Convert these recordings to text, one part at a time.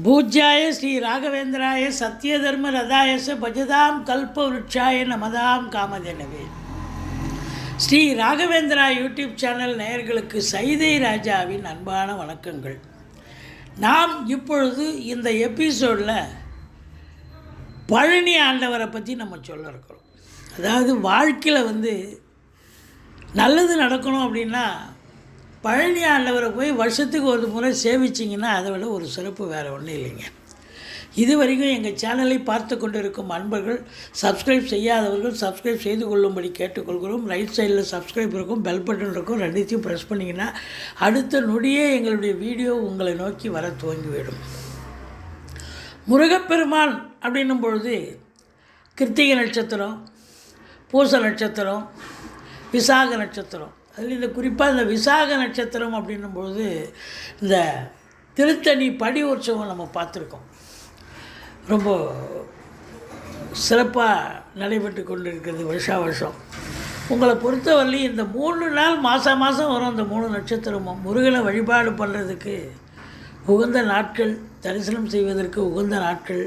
பூஜ்யாய ஸ்ரீ ராகவேந்திராய சத்யதர்ம ரதாயச பஜதாம் கல்ப விருட்சாய நமதாம் காமதேனவே ஸ்ரீ ராகவேந்திரா யூடியூப் சேனல் நேயர்களுக்கு சைதை ராஜாவின் அன்பான வணக்கங்கள். நாம் இப்பொழுது இந்த எபிசோடில் பழனி ஆண்டவரை பற்றி நம்ம சொல்ல இருக்கிறோம். அதாவது வாழ்க்கையில் வந்து நல்லது நடக்கணும் அப்படின்னா பழனி ஆண்டவரை போய் வருஷத்துக்கு ஒரு முறை சேவிச்சிங்கன்னா அதை விட ஒரு சிறப்பு வேறு ஒன்றும் இல்லைங்க. இது வரைக்கும் எங்கள் சேனலை பார்த்து கொண்டிருக்கும் அன்பர்கள் சப்ஸ்கிரைப் செய்யாதவர்கள் சப்ஸ்கிரைப் செய்து கொள்ளும்படி கேட்டுக்கொள்கிறோம். ரைட் சைடில் சப்ஸ்கிரைப் இருக்கும் பெல் பட்டன் இருக்கும் ரெண்டுத்தையும் ப்ரெஸ் பண்ணிங்கன்னா அடுத்த நொடியே எங்களுடைய வீடியோ உங்களை நோக்கி வர துவங்கிவிடும். முருகப்பெருமான் அப்படின்னும் பொழுது கிருத்திகை நட்சத்திரம் பூச நட்சத்திரம் விசாக நட்சத்திரம் அதில் இந்த குறிப்பாக இந்த விசாக நட்சத்திரம் அப்படின்னும்பொழுது இந்த திருத்தணி படி உற்சவம் நம்ம பார்த்துருக்கோம். ரொம்ப சிறப்பாக நடைபெற்று கொண்டு இருக்கிறது வருஷா வருஷம். உங்களை பொறுத்தவரையிலையும் இந்த மூணு நாள் மாதம் மாதம் வரும் அந்த மூணு நட்சத்திரமும். முருகனை வழிபாடு பண்ணுறதுக்கு உகந்த நாட்கள் தரிசனம் செய்வதற்கு உகந்த நாட்கள்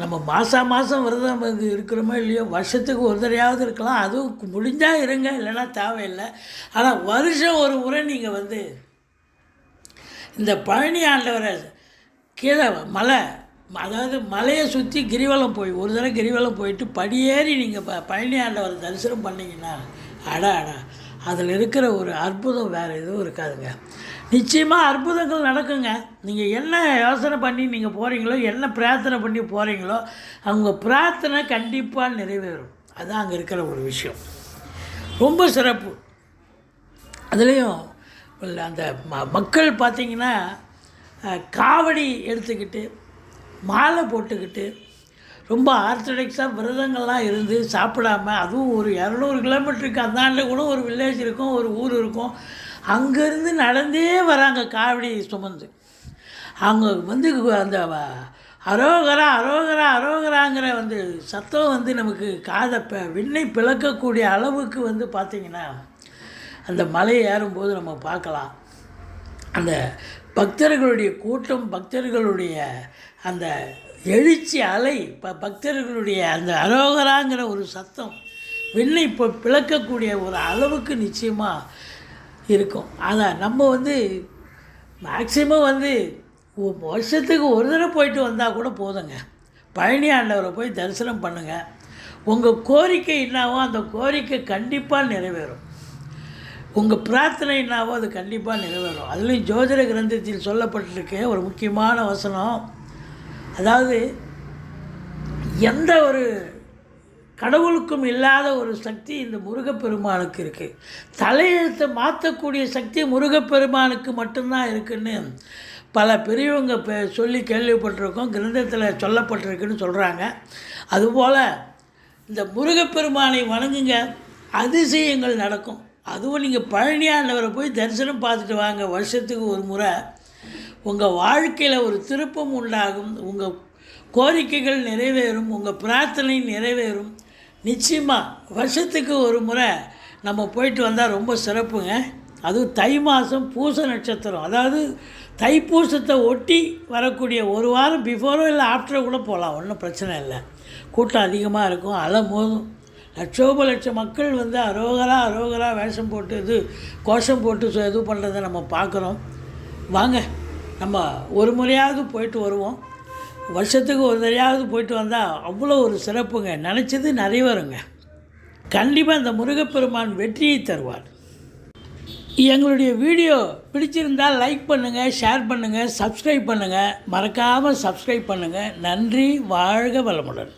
நம்ம மாதம் மாதம் விரதம் இருக்கிறோமோ இல்லையோ வருஷத்துக்கு ஒரு தடையாவது இருக்கலாம். அதுவும் முடிஞ்சால் இருங்க இல்லைன்னா தேவையில்லை. ஆனால் வருஷம் ஒரு முறை நீங்கள் வந்து இந்த பழனி ஆண்டவரை கீழே மலை அதாவது மலையை சுற்றி கிரிவலம் போய் ஒரு தடவை கிரிவலம் போயிட்டு படியேறி நீங்கள் ப பழனி ஆண்டவரை தரிசனம் பண்ணிங்கன்னா அடா அடா அதில் இருக்கிற ஒரு அற்புதம் வேறு எதுவும் இருக்காதுங்க. நிச்சயமாக அற்புதங்கள் நடக்குங்க. நீங்கள் என்ன யோசனை பண்ணி நீங்கள் போகிறீங்களோ என்ன பிரார்த்தனை பண்ணி போகிறீங்களோ அவங்க பிரார்த்தனை கண்டிப்பாக நிறைவேறும். அதுதான் அங்கே இருக்கிற ஒரு விஷயம். ரொம்ப சிறப்பு. அதுலேயும் அந்த ம மக்கள் பார்த்திங்கன்னா காவடி எடுத்துக்கிட்டு மாலை போட்டுக்கிட்டு ரொம்ப ஆர்த்தடாக்ஸாக விரதங்கள்லாம் இருந்து சாப்பிடாம அதுவும் ஒரு இரநூறு கிலோமீட்டருக்கு அந்தாண்ட கூட ஒரு வில்லேஜ் இருக்கும் ஒரு ஊர் இருக்கும். அங்கேருந்து நடந்தே வராங்க காவடி சுமந்து. அவங்க வந்து அந்த அரோகரா அரோகரா அரோகராங்கிற வந்து சத்தம் வந்து நமக்கு காதை ப விண்ணை பிளக்கக்கூடிய அளவுக்கு வந்து பார்த்திங்கன்னா அந்த மலையை ஏறும்போது நம்ம பார்க்கலாம். அந்த பக்தர்களுடைய கூட்டம் பக்தர்களுடைய அந்த எழுச்சி அலை ப பக்தர்களுடைய அந்த அரோகராங்கிற ஒரு சத்தம் விண்ணை இப்போ பிளக்கக்கூடிய ஒரு அளவுக்கு நிச்சயமாக இருக்கும். அதான் நம்ம வந்து மேக்சிமம் வந்து ஒ- வருஷத்துக்கு ஒரு தடவை போயிட்டு வந்தால் கூட போதுங்க. பழனி ஆண்டவரை போய் தரிசனம் பண்ணுங்கள் உங்கள் கோரிக்கை என்னவோ அந்த கோரிக்கை கண்டிப்பாக நிறைவேறும். உங்கள் பிரார்த்தனை என்னவோ அது கண்டிப்பாக நிறைவேறும். அதுலேயும் ஜோதிட கிரந்தத்தில் சொல்லப்பட்டிருக்க ஒரு முக்கியமான வசனம். அதாவது எந்த ஒரு கடவுளுக்கும் இல்லாத ஒரு சக்தி இந்த முருகப்பெருமானுக்கு இருக்குது தலையெழுத்தை மாற்றக்கூடிய சக்தி முருகப்பெருமானுக்கு மட்டும்தான் இருக்குன்னு பல பெரியவங்க சொல்லி கேள்விப்பட்டிருக்கோம் கிரந்தத்தில் சொல்லப்பட்டிருக்குன்னு சொல்கிறாங்க அதுபோல் இந்த முருகப்பெருமானை வணங்குங்க அதிசயங்கள் நடக்கும். அதுவும் நீங்கள் பழனியாண்டவரை போய் தரிசனம் பார்த்துட்டு வாங்க வருஷத்துக்கு ஒரு முறை. உங்கள் வாழ்க்கையில் ஒரு திருப்பம் உண்டாகும் உங்கள் கோரிக்கைகள் நிறைவேறும் உங்கள் பிரார்த்தனை நிறைவேறும். நிச்சயமாக வருஷத்துக்கு ஒரு முறை நம்ம போயிட்டு வந்தால் ரொம்ப சிறப்புங்க. அதுவும் தை மாதம் பூச நட்சத்திரம். அதாவது தைப்பூசத்தை ஒட்டி வரக்கூடிய ஒரு வாரம் பிஃபோரோ இல்லை ஆஃப்டரோ கூட போகலாம் ஒன்றும் பிரச்சனை இல்லை. கூட்டம் அதிகமாக இருக்கும். அலை மோதும். லட்சோப லட்சம் மக்கள் வந்து அரோகரா அரோகரா வேஷம் போட்டு இது கோஷம் போட்டு இது பண்ணுறதை நம்ம பார்க்குறோம். வாங்க நம்ம ஒரு முறையாவது போயிட்டு வருவோம். வருஷத்துக்கு ஒரு தடையாவது போயிட்டு வந்தால் அவ்வளோ ஒரு சிறப்புங்க. நினச்சது நிறைவேறுங்க கண்டிப்பாக இந்த முருகப்பெருமான் வெற்றியை தருவார். எங்களுடைய வீடியோ பிடிச்சிருந்தால் லைக் பண்ணுங்கள் ஷேர் பண்ணுங்கள் சப்ஸ்கிரைப் பண்ணுங்கள் மறக்காமல் சப்ஸ்கிரைப் பண்ணுங்கள் நன்றி வாழ்க வளமுடன்.